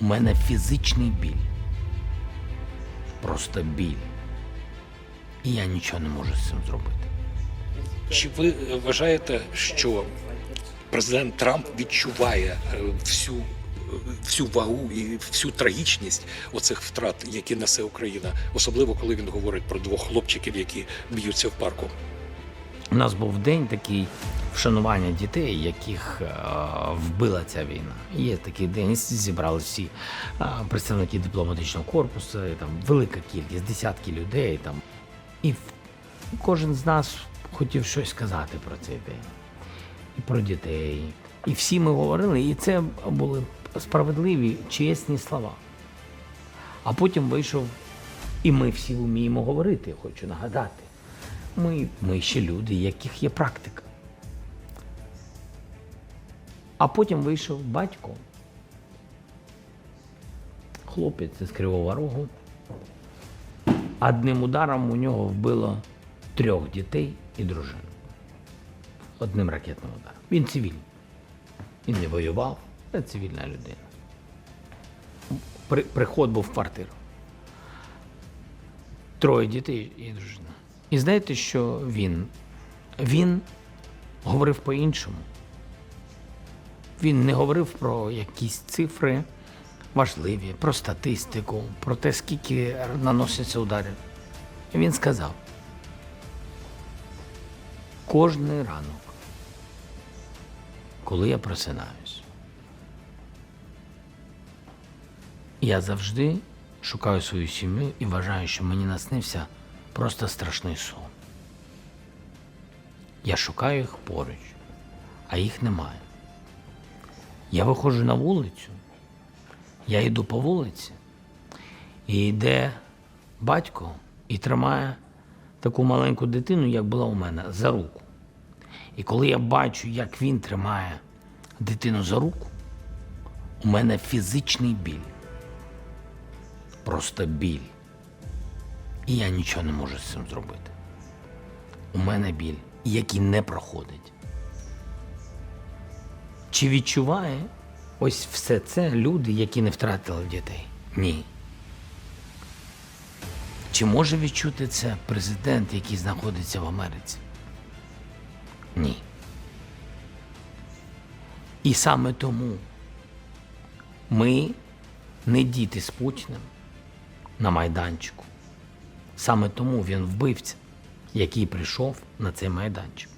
У мене фізичний біль. Просто біль. І я нічого не можу з цим зробити. Чи ви вважаєте, що президент Трамп відчуває е, всю, е, всю вагу і всю трагічність оцих втрат, які несе Україна, особливо коли він говорить про двох хлопчиків, які б'ються в парку? У нас був день такий вшанування дітей, яких е, вбила ця війна. Є такий день, зібрали всі е, представники дипломатичного корпусу, і там велика кількість, десятки людей. Там. І кожен з нас хотів щось сказати про цей день. І про дітей. І всі ми говорили, і це були справедливі, чесні слова. А потім вийшов, і ми всі вміємо говорити, хочу нагадати. Ми, ми ще люди, яких є практика. А потім вийшов батько, хлопець з Кривого Рогу. Одним ударом у нього вбило трьох дітей і дружину. Одним ракетним ударом. Він цивільний. Він не воював, це цивільна людина. При, приход був в квартиру. Троє дітей і дружина. І знаєте, що він? Він говорив по-іншому. Він не говорив про якісь цифри важливі, про статистику, про те, скільки наноситься ударів. Він сказав: кожний ранок, коли я просинаюсь, я завжди шукаю свою сім'ю і вважаю, що мені наснився просто страшний сон. Я шукаю їх поруч, а їх немає. Я виходжу на вулицю, я йду по вулиці, і йде батько і тримає таку маленьку дитину, як була у мене, за руку. І коли я бачу, як він тримає дитину за руку, у мене фізичний біль. Просто біль. І я нічого не можу з цим зробити. У мене біль, який не проходить. Чи відчуває ось все це люди, які не втратили дітей? Ні. Чи може відчути це президент, який знаходиться в Америці? Ні. І саме тому ми не діти з Путіним на майданчику. Саме тому він вбивця, який прийшов на цей майданчик.